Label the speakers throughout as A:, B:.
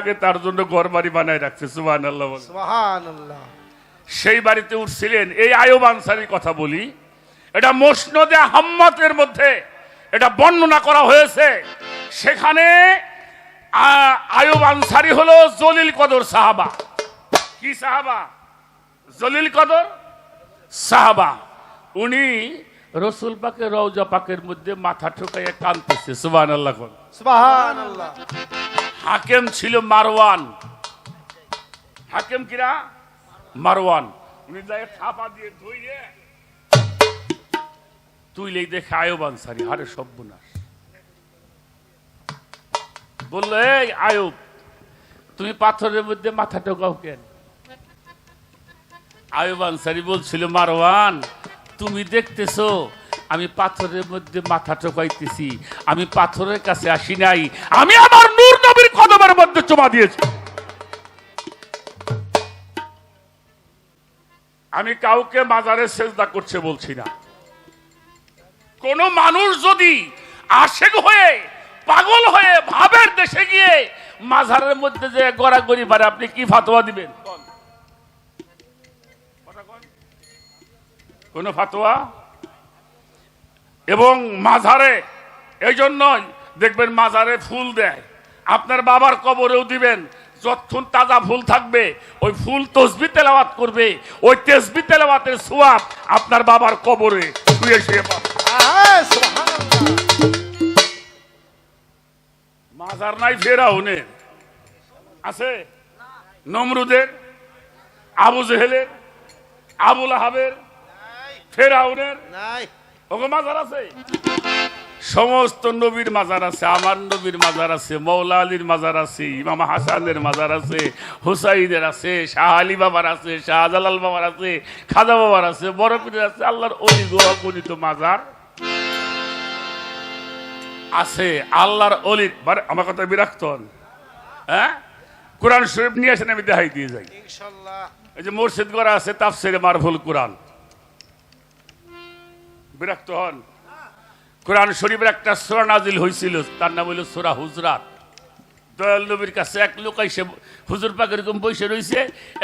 A: আগে তার জন্য ঘর বাড়ি বানায় রাখছে আল্লাহ
B: সুবহানাল্লাহ।
A: সেই বাড়িতে উঠছিলেন এই আয়ুব আনসারির কথা বলি। এটা মসনদে হাম্মতের মধ্যে এটা বর্ণনা করা হয়েছে। সেখানে আয়ুব আনসারি হলো জলিল কদর সাহাবা। কি সাহাবা? জলিল কদর সাহাবা। উনি রসুল পাকের রৌজা পাকের মধ্যে মাথা ঠোকাইয়া কানতেছে সুবান আল্লাহ
B: সুবহানাল্লাহ।
A: হাকেম ছিল মারওয়ান। হাকেম কিরা? মারওয়ান। উনি যায় দিয়ে ধুইয়ে তুইলেই দেখে আয়ব আনসারি হারে সব্যনাশ বলল, এই আয়ব, তুমি পাথরের মধ্যে মাথা টোকাও কেন? আয়ব আনসারি বলছিল, মারওয়ান, তুমি দেখতেছো, আমি পাথরের মধ্যে মাথা টোকাইতেছি আমি পাথরের কাছে আসি নাই, আমি আমার নূর নবীর কদমের মধ্যে চমা দিয়েছি। আমি কাউকে মাজারে সেজদা করছে বলছি না। কোন মানুষ যদি আশেক হয়ে, পাগল হয়ে, ভাবের দেশে গিয়ে মাজারের মধ্যে যে গড়াগড়ি পারে আপনি কি ফাতোয়া দিবেন? কোন ফাতোয়া? এবং মাঝারে এই জন্যই দেখবেন মাঝারে ফুল দেয়। আপনার বাবার কবরেও দিবেন। যতক্ষণ তাজা ফুল থাকবে ওই ফুল তসবি তেলাওয়াত করবে ওই তেসবি তেলাওয়াতের সোয়াব আপনার বাবার কবরে শুয়ে শুয়ে পাবে মাজার নাই ফেরাউনের আছে? নমরুদের আবু জেহেলের আবুল আহাবের ফেরাউনের
B: নাই।
A: ওগো মাজার আছে? সমস্ত নবীর মাজার আছে আমার নবীর মাজার আছে মৌলা আলীর মাজার আছে ইমাম হাসানের মাজার আছে হুসাইনের আছে শাহ আলী বাবার আছে শাহজালাল বাবার আছে খাজা বাবার আছে পীরের আছে আল্লাহর অলি গণিত মাজার আছে আল্লাহর অলির মানে আমার কথা বিরাক্ত হন। হ্যাঁ? কোরআন শরীফ নিয়ে আসেন আমি দেখাই দিয়ে যাই। এই যে মসজিদ করা আছে তাফসিরে মারফুল কোরআন। বিরক্ত হন। কোরআন শরীফের একটা সোরা নাজিল হয়েছিল তার নাম হইল সোরা হুজরাত। দয়াল নবীর কাছে এক লোক এসে হুজুর পাক এরকম বসে রয়েছে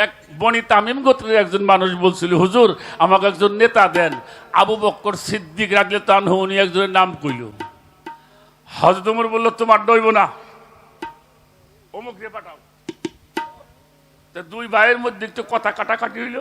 A: এক বনি তামিম গোত্রের একজন মানুষ বলছিল, হুজুর, আমাকে একজন নেতা দেন। আবু বক্কর সিদ্দিক রাখলে তানহু উনি একজনের নাম কইল। হজরত উমর বলল, তোমার ডইব না। অমুক রে পাঠাও। তা দুই ভাইয়ের মধ্যে একটু কথা কাটাকাটি হইল।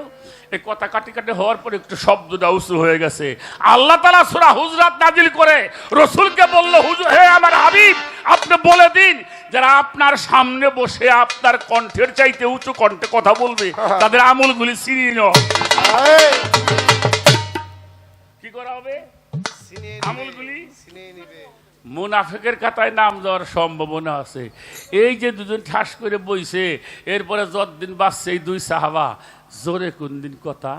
A: এই কথা কাটি কাটি হওয়ার পরে একটু শব্দটা উঁচু হয়ে গেছে। আল্লাহ তালা সুরা হুজরাত নাজিল করে রসুলকে বলল হুজুর হে আমার হাবিব আপনি বলে দিন যারা আপনার সামনে বসে আপনার কণ্ঠের চাইতে উঁচু কণ্ঠে কথা বলবে তাদের আমলগুলি চিনিয়ে নাও।
B: এই,
A: কি করা হবে? আমলগুলি?
B: চিনিয়ে নিবে।
A: মুনাফেকের খাতায় নাম দেওয়ার সম্ভাবনা আছে। এই যে দুজন ঠাস করে বইছে, এরপরে যতদিন বাঁচছে এই দুই সাহাবা, জোরে কোন দিন কথা?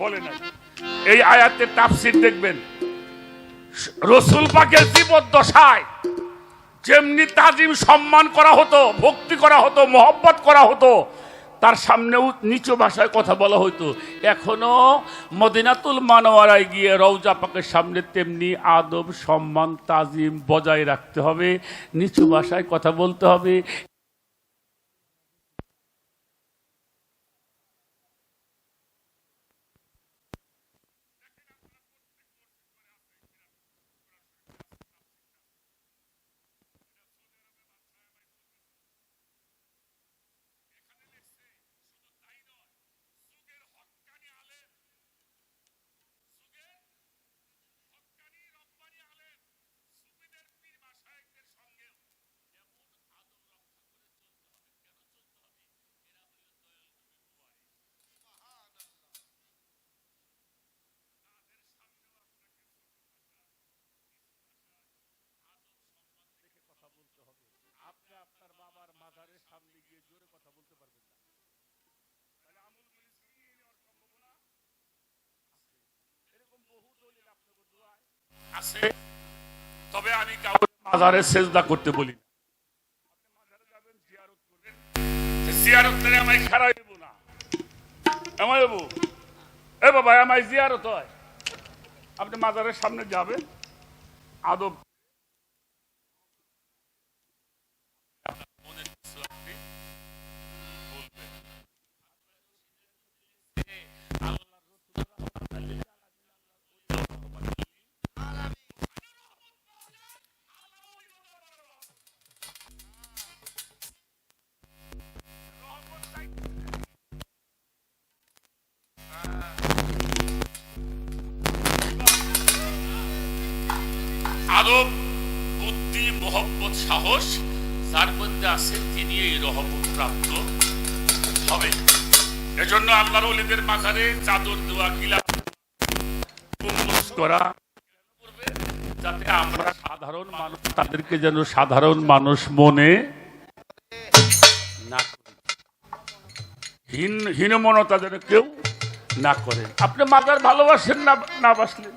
A: বলে না এই আয়াতের তাফসির দেখবেন, রসুল পাকের জীবদ্দশায় যেমনি তাজিম সম্মান করা হতো, ভক্তি করা হতো, মহব্বত করা হতো তার সামনেও নিচু ভাষায় কথা বলা হতো এখনও মদিনাতুল মানোয়ারায় গিয়ে রৌজা পাকের সামনে তেমনি আদব, সম্মান, তাজিম বজায় রাখতে হবে, নিচু ভাষায় কথা বলতে হবে আপনি আপনার বাবার মাজারের সামনে গিয়ে জোরে কথা বলতে পারবেন না তাহলে আমলগুলি ছিনিয়ে নেওয়ার সম্ভাবনা আছে। এরকম বহু দলিল আপনাকে দোয়ায় আছে, তবে আমি কাউকে মাজারে সেজদা করতে বলি না। এ বাবা জিয়ারত হয়। আপনি মাজারের সামনে যাবেন, আদব আরব বুদ্ধি, মোহব্বত, সাহস, যার মধ্যে আছে তিনি এই রহমত প্রাপ্ত হবে। এজন্য আল্লাহর ওলিদের মাথারে চাদর দেওয়া গিলা করা যাতে আমরা সাধারণ মানুষ, তাদেরকে যেন সাধারণ মানুষ মনে না হীন হীনমনতা যেন কেউ না করে। আপনি মাতার ভালোবাসেন না না বাসলেন?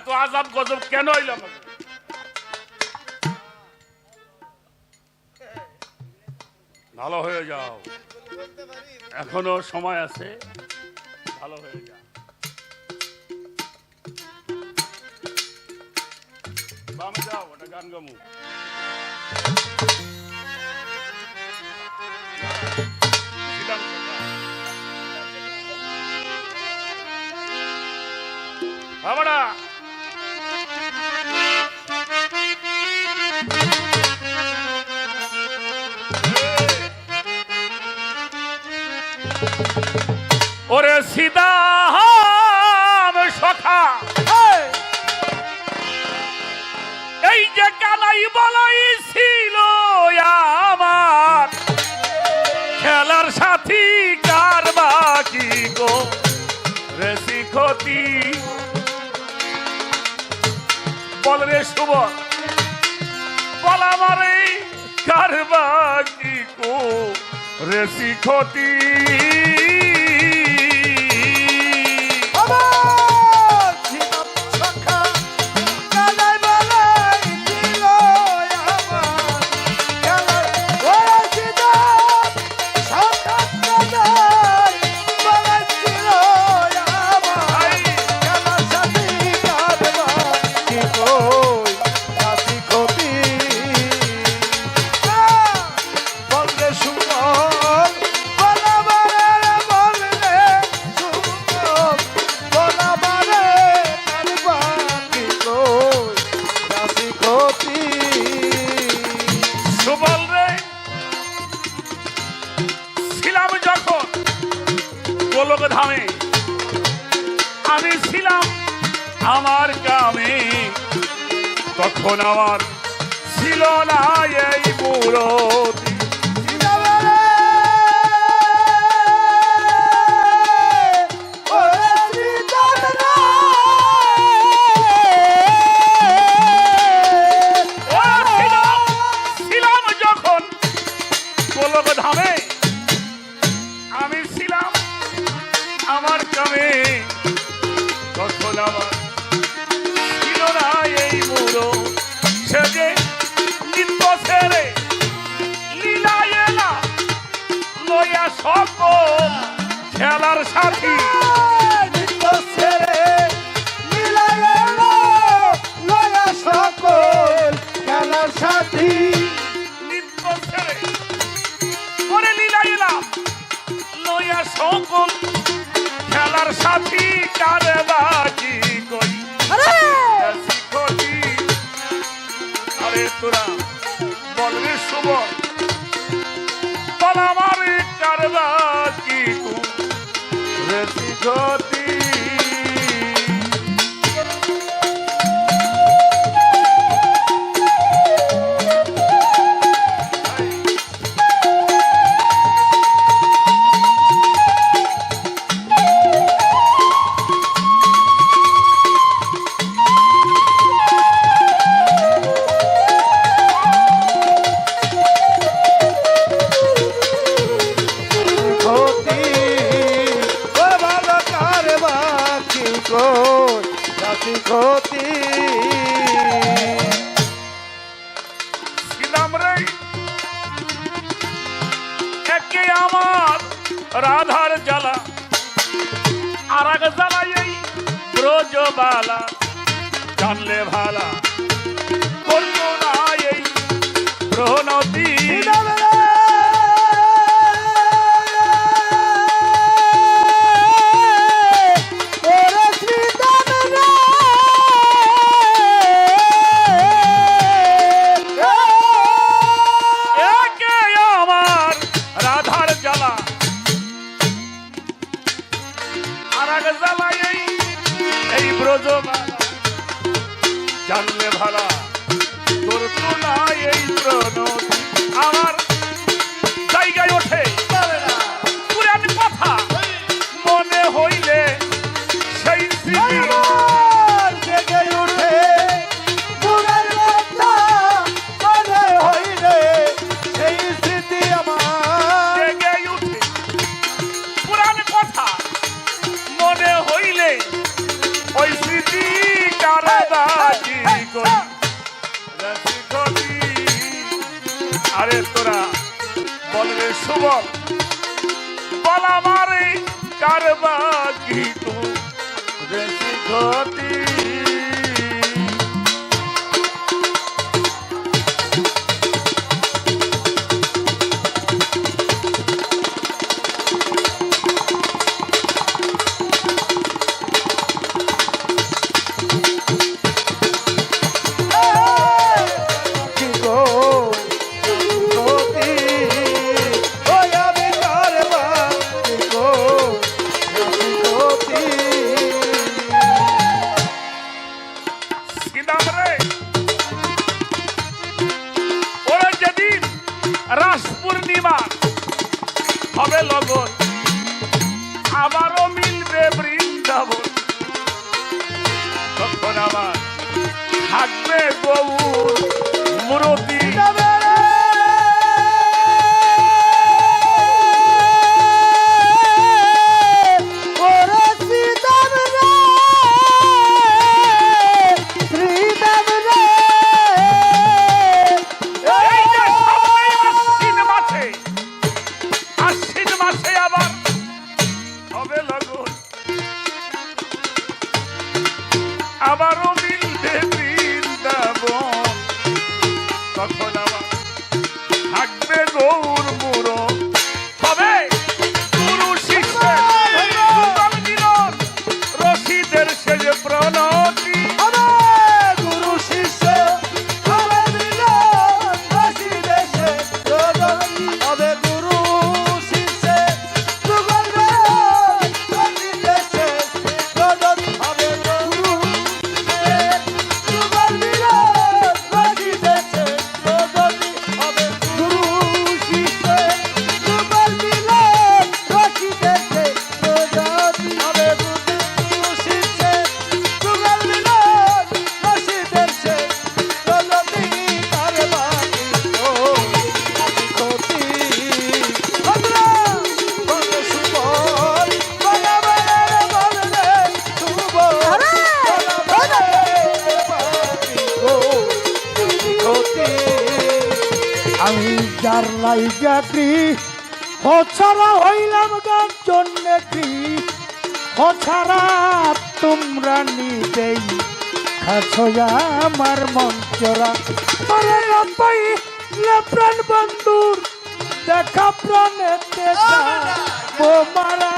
A: এত আজাব গজব কেন ভালো হয়ে যাও। এখনও সময় আছে। ভালো হয়ে যাও। বামে যাও, ওটা গান গামু? বাবারা! ওরে সিদাম সখা। এই যে কালাই বলাই ছিল আমার। খেলার সাথী কার বাকি গো? রেসি ক্ষতি। বল রে শুভ। বল আমার এই কার বাকি গো? রেসি ক্ষতি।
B: ছিল
A: না এই সকল খেলার সাথী। সকল খেলার সাথী কারে বাকি কই শিখতি আরে তোরা কারবা
B: কই জাতি ক্ষতি।
A: ছিলাম রে। একে আমার রাধার জ্বালা আর এক জ্বালা এই ব্রজবালা। জানলে ভালা করতো না এই প্রণতি।
B: লগন আবারও মিলবে বৃন্দাবন। তখন আবার থাকবে গৌর।
C: যার লাইগা ক্রি হছাড়া হইলাম গান জন্যে কি হছাড়া তোমরা নিতেই আমার মন চোরা। আরে আপাই প্রাণ বন্ধুর দেখা প্রাণে প্রাণেতে বোমারা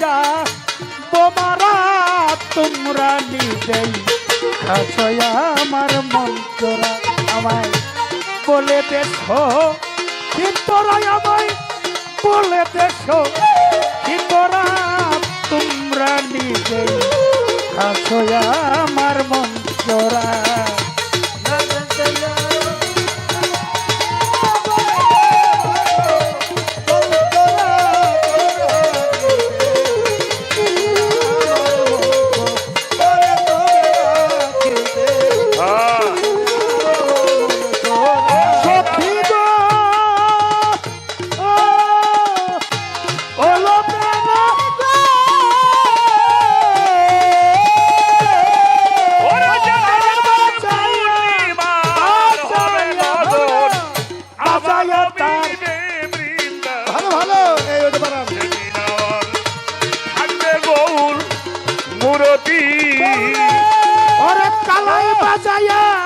C: যা বোমারা তোমরা নিজেই খাছয় আমার মন্ত্রা আমায় বলে দেশ তোরা আমায় বলে দেশ তোরা তোমরা নিজেই খাছয় আমার মন্ত্রা
D: 加
C: 油！